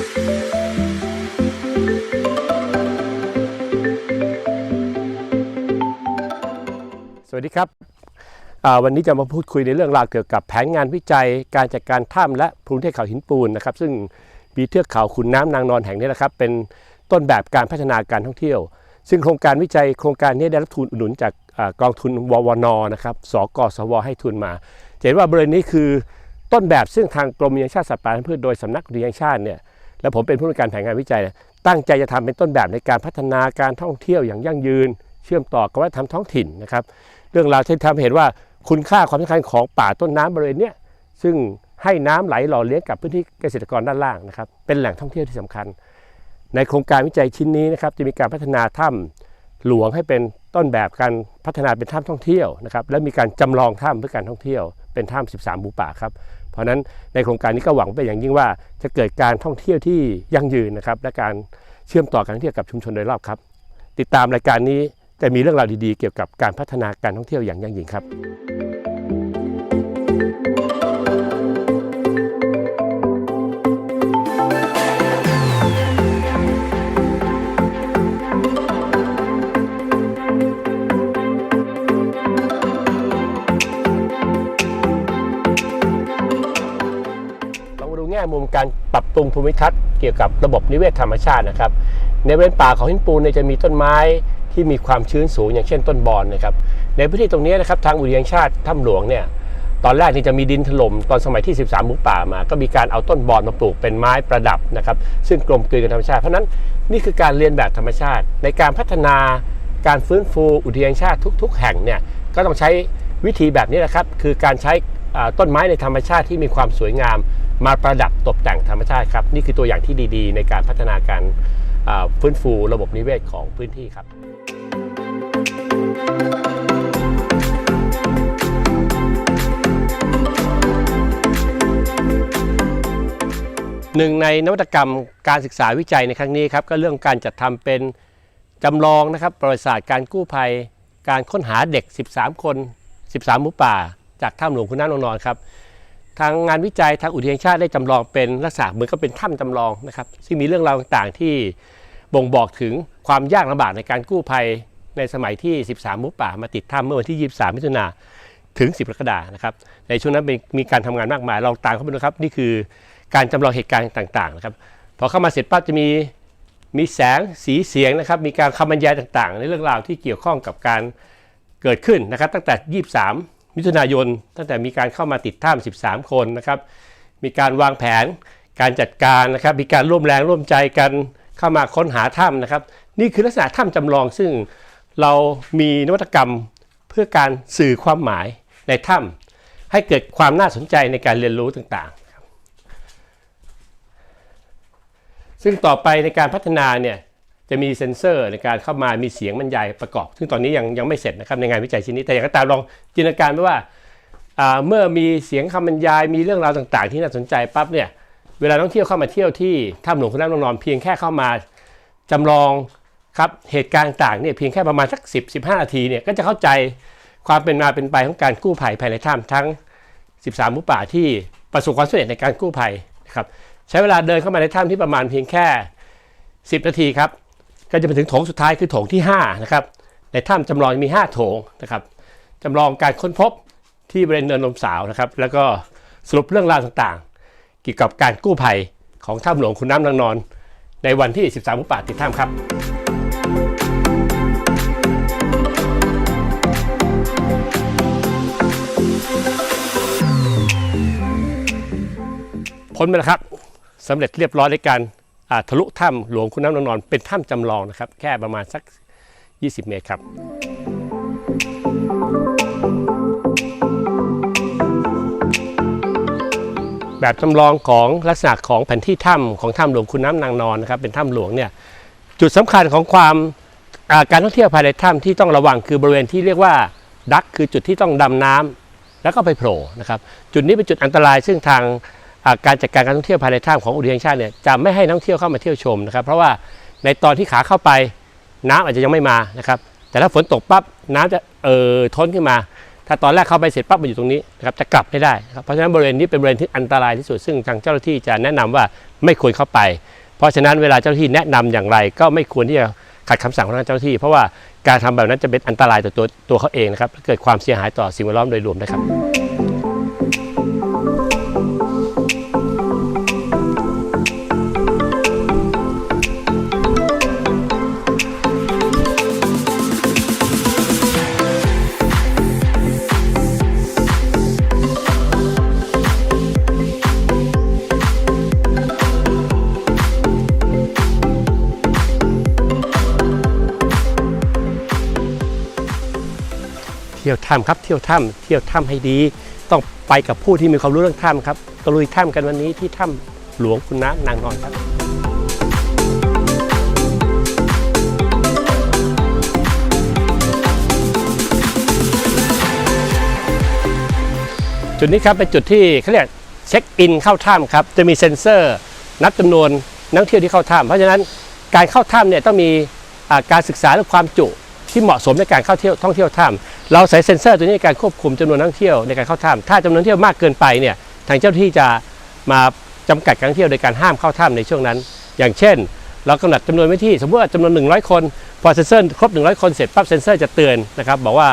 สวัสดีครับ วันนี้จะมาพูดคุยในเรื่องราวเกี่ยวกับแผนงานวิจัย การจัดการถ้ำและภูมิเทศเขาหินปูนนะครับ ซึ่งมีเทือกเขาขุนน้ำนางนอนแห่งนี้นะครับ เป็นต้นแบบการพัฒนาการท่องเที่ยว ซึ่งโครงการวิจัยโครงการนี้ได้รับทุนอุดหนุนจากอกองทุนววนนะครับสกสวให้ทุนมาเห็นว่าบริเวณนี้คือต้นแบบซึ่งทางกรมอุทยานชาติสัตว์ป่าและพืชโดยสำนักอุทยานชาติเนี่ย และผมเป็นผู้ในวยการแผนงานวิจัยนี่ยตั้งใจจะทำเป็นต้นแบบในการพัฒนาการท่องเที่ยวอย่างยั่งยืน เชื่อมต่อกับวัฒนธรรมท้องถิ่นนะครับ เรื่องราวที่ทำให้เห็นว่าคุณค่าความสำคัญของป่าต้นน้ำบริเวณนี้ซึ่งให้น้ำไหลหล่อเลี้ยงกับพื้นที่เกษตรกรด้านล่างนะครับ เป็นแหล่งท่องเที่ยวที่สำคัญ ในโครงการวิจัยชิ้นนี้นะครับจะมีการพัฒนาถ้ำหลวงให้เป็นต้นแบบการพัฒนาเป็นถ้ำท่องเที่ยวนะครับและมีการจำลองถ้ำเพื่อการท่องเที่ยวเป็นถ้ำ13หมูป่าครับ เพราะฉะนั้นในโครงการนี้ก็หวังเป็นอย่างยิ่งว่าจะเกิดการท่องเที่ยวที่ยั่งยืนนะครับและการเชื่อมต่อการท่องเที่ยวกับชุมชนโดยรอบครับ ติดตามรายการนี้จะมีเรื่องราวดีๆ เกี่ยวกับการพัฒนาการท่องเที่ยวอย่างยั่งยืนครับ การปรับปรุงภูมิทัศน์เกี่ยวกับระบบนิเวศธรรมชาตินะครับ ในบริเวณป่าเขาหินปูนจะมีต้นไม้ที่มีความชื้นสูงอย่างเช่นต้นบอนนะครับ ในพื้นที่ตรงนี้นะครับทางอุทยานชาติถ้ำหลวงเนี่ยตอนแรกนี่จะมีดินถล่มตอนสมัยที่ 13 หมูป่ามา ก็มีการเอาต้นบอนมาปลูกเป็นไม้ประดับนะครับ ซึ่งกลมกลืนกับธรรมชาติเพราะนั้นนี่คือการเรียนแบบธรรมชาติ ในการพัฒนาการฟื้นฟูอุทยานชาติทุก ๆ แห่งเนี่ยก็ต้องใช้วิธีแบบนี้แหละครับ คือการใช้ต้นไม้ในธรรมชาติที่มีความสวยงาม มาประดับตกแต่งธรรมชาติครับ นี่คือตัวอย่างที่ดีๆ ในการพัฒนาการฟื้นฟูระบบนิเวศของพื้นที่ครับหนึ่งในนวัตกรรมการศึกษาวิจัยในครั้งนี้ครับก็เรื่องการจัดทำเป็นจำลองนะครับประวัติศาสตร์การกู้ภัย การค้นหาเด็ก 13 คน 13 หมูป่า จากถ้ำหลวงคุณน้ำนางนอนครับ ทางงานวิจัยทางอุทยานชาติได้จำลองเป็นลักษณะเหมือนกับเป็นถ้ำจำลองนะครับซึ่งมีเรื่องราวต่างๆที่บ่งบอกถึงความยากลำบากในการกู้ภัยในสมัยที่ 13มูป่ามาติดถ้ำเมื่อวันที่ 23 มิถุนาถึง 10กรกฎาคมนะครับในช่วงนั้นมีมีการทำงานมากมายเราตามเข้าไปดูครับ นี่คือการจำลองเหตุการณ์ต่างๆนะครับพอเข้ามาเสร็จปั๊บจะมีมีแสงสีเสียงนะครับ มีการคำบรรยายต่างๆ ในเรื่องราวที่เกี่ยวข้องกับการเกิดขึ้นนะครับ ตั้งแต่ 23 มิถุนายน ตั้งแต่มีการเข้ามาติดถ้ำ13 คนนะครับ มีการวางแผนการจัดการนะครับ มีการร่วมแรงร่วมใจกันเข้ามาค้นหาถ้ำนะครับ นี่คือลักษณะถ้ำจำลองซึ่งเรามีนวัตกรรมเพื่อการสื่อความหมายในถ้ำให้เกิดความน่าสนใจในการเรียนรู้ต่างๆ ซึ่งต่อไปในการพัฒนาเนี่ย จะมีเซ็นเซอร์ในการเข้ามามีเสียงบรรยายประกอบ ซึ่งตอนนี้ยังยังไม่เสร็จนะครับในงานวิจัยชิ้นนี้แต่อย่างก็ตามลองจินตนาการไปว่าอ่าเมื่อมีเสียงคำบรรยายมีเรื่องราวต่างๆ ที่น่าสนใจปั๊บเนี่ยเวลาท่องเที่ยวเข้ามาเที่ยวที่ถ้ำหลวงคุณน้ำนางนอนเพียงแค่เข้ามาจำลองครับเหตุการณ์ต่างเนี่ยเพียงแค่ประมาณสัก 10 15 นาทีเนี่ยก็จะเข้าใจความเป็นมาเป็นไปของการกู้ภัยภายในถ้ำทั้ง 13 หมูป่าที่ประสบความสำเร็จในการกู้ภัยนะครับใช้เวลาเดินเข้ามาในถ้ำที่ประมาณเพียงแค่ 10 นาทีครับ ก็จะไปถึงโถงสุดท้ายคือโถงที่ 5 นะครับ ในถ้ำจำลองมี 5 โถงนะครับจำลองการค้นพบที่บริเวณเนินลมสาวนะครับ แล้วก็สรุปเรื่องราวต่างๆ เกี่ยวกับการกู้ภัยของถ้ำหลวงคุณน้ำนางนอน ในวันที่ 13หมูป่าติดถ้ำครับ พ้นไปแล้วครับสำเร็จเรียบร้อยในการ ทะลุถ้ำหลวงคุณน้ำนางนอน เป็นถ้ำจำลองนะครับ แค่ประมาณสัก 20 เมตรครับแบบจำลองของลักษณะของแผนที่ถ้ำของถ้ำหลวงคุณน้ำนางนอนนะครับเป็นถ้ำหลวงเนี่ยจุดสำคัญของความาการท่องเที่ยวภายในถ้ำที่ต้องระวังคือบริเวณที่เรียกว่าดักคือจุดที่ต้องดำน้ำแล้วก็ไปโผล่นะครับจุดนี้เป็นจุดอันตรายซึ่งทาง การจัดการการท่องเที่ยวภายในถ้ำของอุทยานชาติเนี่ยจะไม่ให้นักท่องเที่ยวเข้ามาเที่ยวชมนะครับ เพราะว่าในตอนที่ขาเข้าไปน้ำอาจจะยังไม่มานะครับ แต่ถ้าฝนตกปั๊บน้ำจะเอ่อท้นขึ้นมา ถ้าตอนแรกเข้าไปเสร็จปั๊บมาอยู่ตรงนี้นะครับจะกลับไม่ได้ครับเพราะฉะนั้นบริเวณนี้เป็นบริเวณที่อันตรายที่สุดซึ่งทางเจ้าหน้าที่จะแนะนำว่าไม่ควรเข้าไป เพราะฉะนั้นเวลาเจ้าหน้าที่แนะนำอย่างไร ก็ไม่ควรที่จะขัดคำสั่งของทางเจ้าหน้าที่ เพราะว่าการทำแบบนั้นจะเป็นอันตรายต่อตัวตัวเขาเองนะครับเกิดความเสียหายต่อสิ่งแวดล้อมโดยรวมนะครับ ที่ยวถ้ำครับเที่ยวถ้ำเที่ยวถ้ำให้ดี ต้องไปกับผู้ที่มีความรู้เรื่องถ้ำครับตะลุยถ้ำกันวันนี้ที่ถ้ำหลวงคุณน้านางนอนครับจุดนี้ครับเป็นจุดที่เขาเรียกเช็คอินเข้าถ้ำครับจะมีเซ็นเซอร์ นับจำนวนนักเที่ยวที่เข้าถ้ำเพราะฉะนั้นการเข้าถ้ำเนี่ยต้องมีการศึกษาเรื่องความจุ ที่เหมาะสมในการเข้าเที่ยวท่องเที่ยวถ้ำเราใส่เซ็นเซอร์ตัวนี้ในการควบคุมจำนวนนักท่องเที่ยวในการเข้าถ้ำถ้าจำนวนเที่ยวมากเกินไปเนี่ยทางเจ้าที่จะมาจำกัดการท่องเที่ยวโดยการห้ามเข้าถ้ำในช่วงนั้น อย่างเช่น เรากำหนดจำนวนไว้ที่ สมมติว่าจำนวน 100 คน พอเซ็นเซอร์ครบ 100 คนเสร็จปั๊บเซ็นเซอร์จะเตือนนะครับบอกว่า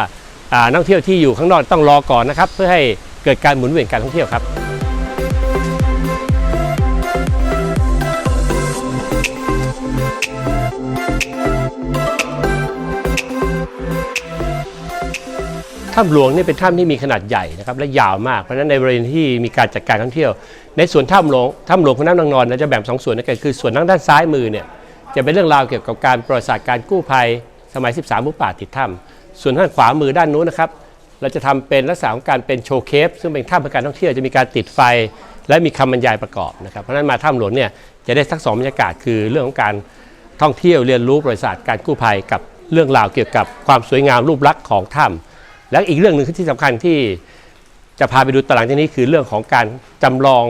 อ่านักท่องเที่ยวที่อยู่ข้างนอกต้องรอก่อนนะครับเพื่อให้เกิดการหมุนเวียนการท่องเที่ยวครับ ถ้ำหลวงนี่เป็นถ้ำที่มีขนาดใหญ่นะครับและยาวมากเพราะฉะนั้นในบริเวณที่มีการจัดการท่องเที่ยว ในส่วนถ้ำหลวงถ้ำหลวงพระน้ำนางนอนนะจะแบ่งสองส่วนนะคือส่วนทางด้านซ้ายมือเนี่ยจะเป็นเรื่องราวเกี่ยวกับการประวัติศาสตร์การกู้ภัย สมัย 13หมูป่าติดถ้ำส่วนทางขวามือด้านนู้นนะครับเราจะทำเป็นลักษณะของการเป็นโชว์เคฟซึ่งเป็นถ้ำเพื่อการท่องเที่ยวจะมีการติดไฟ และมีคำบรรยายประกอบนะครับเพราะฉะนั้นมาถ้ำหลวงเนี่ยจะได้ทั้งสองบรรยากาศคือเรื่องของการท่องเที่ยวเรียนรู้ประวัติศาสตร์การกู้ภัยกับเรื่องราวเกี่ยวกับความสวยงามรูปลักษณ์ของถ้ำ และอีกเรื่องหนึ่งที่สำคัญที่จะพาไปดูตารางที่นี้คือเรื่องของการจำลอง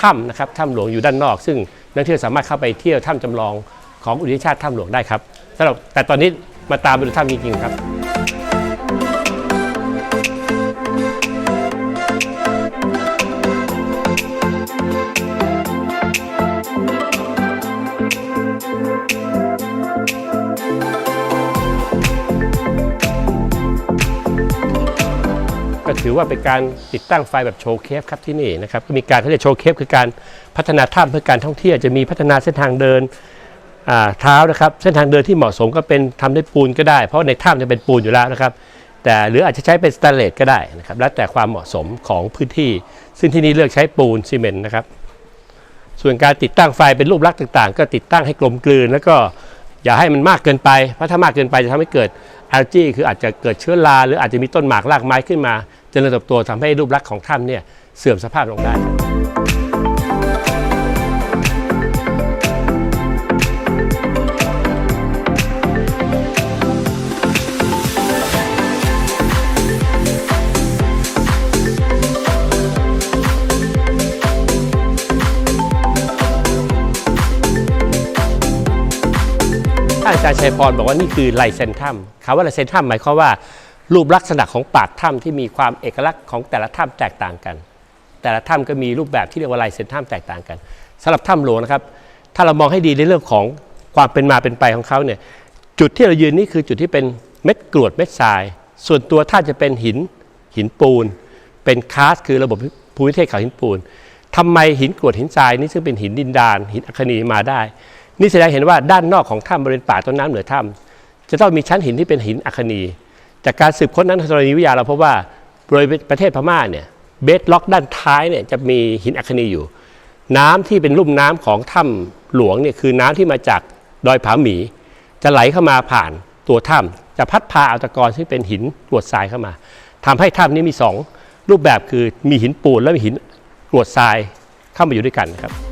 ถ้ำนะครับถ้ำหลวงอยู่ด้านนอก ซึ่งนักเที่ยวสามารถเข้าไปเที่ยวถ้ำจำลองของอุทยานชาติถ้ำหลวงได้ครับสำหรับแต่ตอนนี้มาตามไปดูถ้ำจริงๆครับ ถือว่าเป็นการติดตั้งไฟแบบโชว์เคฟครับที่นี่นะครับก็มีการเขาเรียกโชว์เคฟคือการพัฒนาถ้ำเพื่อการท่องเที่ยวจะมีพัฒนาเส้นทางเดินเท้านะครับเส้นทางเดินที่เหมาะสมก็เป็นทำด้วยปูนก็ได้ เพราะในถ้ำจะเป็นปูนอยู่แล้วนะครับแต่หรืออาจจะใช้เป็นสแตนเลสก็ได้นะครับแล้วแต่ความเหมาะสมของพื้นที่ ซึ่งที่นี่เลือกใช้ปูนซีเมนต์นะครับส่วนการติดตั้งไฟเป็นรูปลักษณ์ต่างๆ ก็ติดตั้งให้กลมกลืน แล้วก็อย่าให้มันมากเกินไปเพราะถ้ามากเกินไปจะทำให้เกิดแอลจีคืออาจจะเกิดเชื้อราหรืออาจจะมีต้นหมากรากไม้ขึ้นมา เจริญเติบโตทำให้รูปลักษณ์ของถ้ำเนี่ยเสื่อมสภาพลงได้อาจารย์ชัยพรบอกว่านี่คือไลเซนถ้ำคำว่าไลเซนถ้ำหมายความว่า รูปลักษณะของปากถ้ำที่มีความเอกลักษณ์ของแต่ละถ้ำแตกต่างกัน แต่ละถ้ำก็มีรูปแบบที่เรียกว่าลายเซ็นถ้ำแตกต่างกันสำหรับถ้ำหลวงนะครับ ถ้าเรามองให้ดีในเรื่องของความเป็นมาเป็นไปของเขาเนี่ยจุดที่เรายืนนี่คือจุดที่เป็นเม็ดกรวดเม็ดทราย ส่วนตัวท่าจะเป็นหินหินปูน เป็นคาสคือระบบภูมิประเทศเขาหินปูนทำไมหินกรวดหินทรายนี่ซึ่งเป็นหินดินดานหินอัคนีมาได้ นี่แสดงเห็นว่าด้านนอกของถ้ำบริเวณป่าต้นน้ำเหนือถ้ำจะต้องมีชั้นหินที่เป็นหินอัคนี จากการสืบค้นนักธรณีวิทยาเราพบว่าบริเวณประเทศพม่าเนี่ยเบสล็อกด้านท้ายเนี่ยจะมีหินอัคนีอยู่ น้ำที่เป็นลุ่มน้ำของถ้ำหลวงเนี่ยคือน้ำที่มาจากดอยผาหมี จะไหลเข้ามาผ่านตัวถ้ำจะพัดพาเอาตะกอนซึ่เป็นหินกรวดทรายเข้ามาทำให้ถ้ำนี้มีสองรูปแบบคือมีหินปูนและมีหินกรวดทรายเข้ามาอยู่ด้วยกันครับ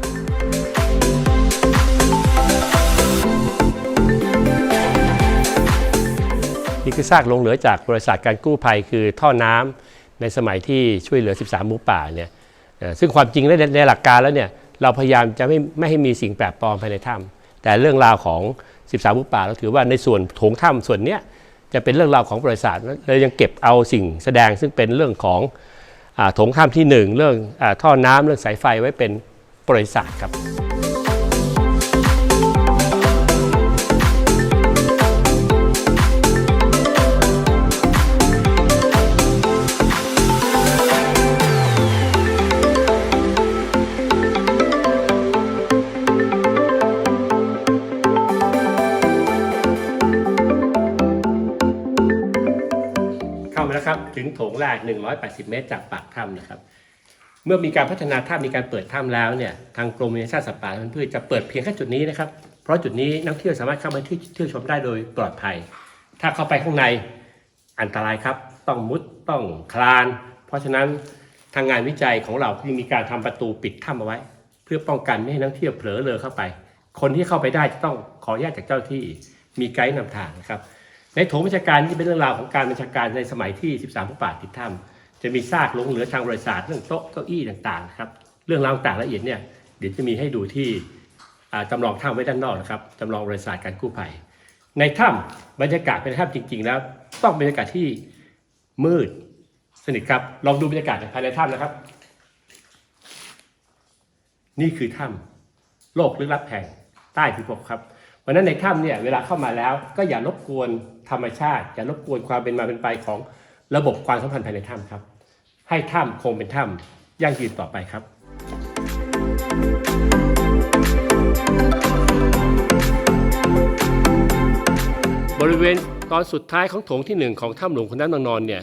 คือซากลงเหลือจากบริษัทการกู้ภัยคือท่อน้ำในสมัยที่ช่วยเหลือ 13 หมูป่าเนี่ยซึ่งความจริงแล้วในหลักการแล้วเนี่ยเราพยายามจะไม่ไม่ให้มีสิ่งแปลกปลอมภายในถ้ำแต่เรื่องราวของ 13 หมูป่าเราถือว่าในส่วนโถงถ้ำส่วนเนี้ยจะเป็นเรื่องราวของประวัติศาสตร์เลยยังเก็บเอาสิ่งแสดงซึ่งเป็นเรื่องของโถงข้ามที่หนึ่งเรื่องอท่อน้ำเรื่องสายไฟไว้เป็นประวัติศาสตร์ครับ เข้ามาแล้วครับ ถึงโถงแรก180 เมตรจากปากถ้ำนะครับ เมื่อมีการพัฒนาถ้ำมีการเปิดถ้ำแล้วเนี่ยทางกรมวิทยาศาสตร์สัตว์ป่าและพันธุ์พืชจะเปิดเพียงแค่จุดนี้นะครับ เพราะจุดนี้นักเที่ยวสามารถเข้ามาที่เที่ยวชมได้โดยปลอดภัย ถ้าเข้าไปข้างในอันตรายครับ ต้องมุดต้องคลาน เพราะฉะนั้นทางงานวิจัยของเราจึงมีการทำประตูปิดถ้ำเอาไว้ เพื่อป้องกันไม่ให้นักเที่ยวเผลอเลอเข้าไป คนที่เข้าไปได้จะต้องขออนุญาตจากเจ้าหน้าที่มีไกด์นำทางนะครับ ในโถงบัญชาการนี่เป็นเรื่องราวของการบัญชาการในสมัยที่ 13พระบาทติดถ้ำจะมีซากหลงเหลือทางบริษัทเรื่องโต๊ะเก้าอี้ต่างๆครับเรื่องราวต่างละเอียดเนี่ยเดี๋ยวจะมีให้ดูที่จำลองถ้ำไว้ด้านนอกนะครับจำลองบริษัทการกู้ภัย ในถ้ำบรรยากาศเป็นถ้ำจริง ๆ แล้ว ต้องบรรยากาศที่มืดสนิทครับลองดูบรรยากาศภายในถ้ำนะครับ นี่คือถ้ำโลกลึกลับแห่งใต้พิภพครับ เพราะฉะนั้นในถ้ำเนี่ยเวลาเข้ามาแล้วก็อย่ารบกวนธรรมชาติ อย่ารบกวนความเป็นมาเป็นไปของระบบความสัมพันธ์ภายในถ้ำครับ ให้ถ้ำคงเป็นถ้ำยั่งยืนต่อไปครับบริเวณตอนสุดท้ายของโถงที่หนึ่งของถ้ำหลวงขุนน้ำนางนอนเนี่ย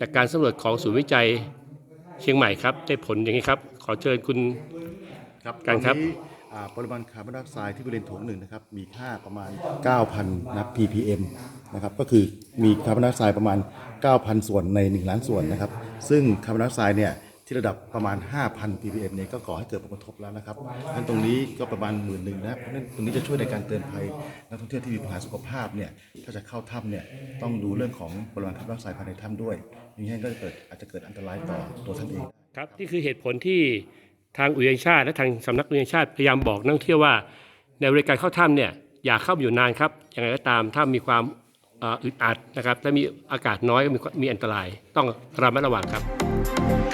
จากการสำรวจของศูนย์วิจัยเชียงใหม่ครับ ได้ผลอย่างนี้ครับ ขอเชิญคุณครับการครับตอนนี้อ่า ปริมาณคาร์บอนไดออกไซด์ที่บริเวณโถงหนึ่งนะครับมีค่าประมาณ 9,000นะ ppm นะครับก็คือมีคาร์บอนไดออกไซด์ประมาณ 9,000 ส่วนใน 1 ล้านส่วนนะครับซึ่งคาร์บอนไดออกไซด์เนี่ยที่ระดับประมาณ 5,000 ppm เนี่ยก็ก่อให้เกิดผลกระทบแล้วนะครับงั้นตรงนี้ก็ประมาณหมื่นหนึ่งนะครับเพราะนั้นตรงนี้จะช่วยในการเตือนภัยนักท่องเที่ยวที่มีปัญหาสุขภาพเนี่ยถ้าจะเข้าถ้ำเนี่ยต้องดูเรื่องของปริมาณคาร์บอนไดออกไซด์ภายในถ้ำด้วยมิงั้นก็จะเกิดอาจจะเกิดอันตรายต่อตัวท่านเองครับนี่คือเหตุผลที่ ทางอุทยานชาติ และทางสำนักอุทยานชาติพยายามบอกนักท่องเที่ยวว่า ในบริการเข้าถ้ำเนี่ยอย่าเข้าอยู่นานครับอย่างไรก็ตามถ้ามีความอึดอัดนะครับและมีอากาศน้อยก็มีมีอันตราย ต้องระมัดระวังครับครับ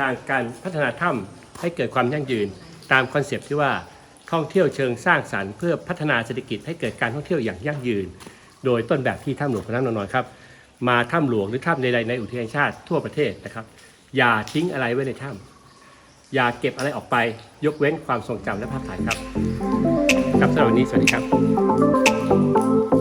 ทางการพัฒนาถ้ำให้เกิดความยั่งยืน ตามคอนเซปต์ที่ว่าท่องเที่ยวเชิงสร้างสรรค์เพื่อพัฒนาเศรษฐกิจให้เกิดการท่องเที่ยวอย่างยั่งยืน โดยต้นแบบที่ถ้ำหลวงพระนางนอนครับ มาถ้ำหลวงหรือถ้ำใดๆในอุทยานชาติทั่วประเทศนะครับ อย่าทิ้งอะไรไว้ในถ้ำอย่าเก็บอะไรออกไป ยกเว้นความทรงจำและภาพถ่ายครับครับสำหรับวันนี้สวัสดีครับ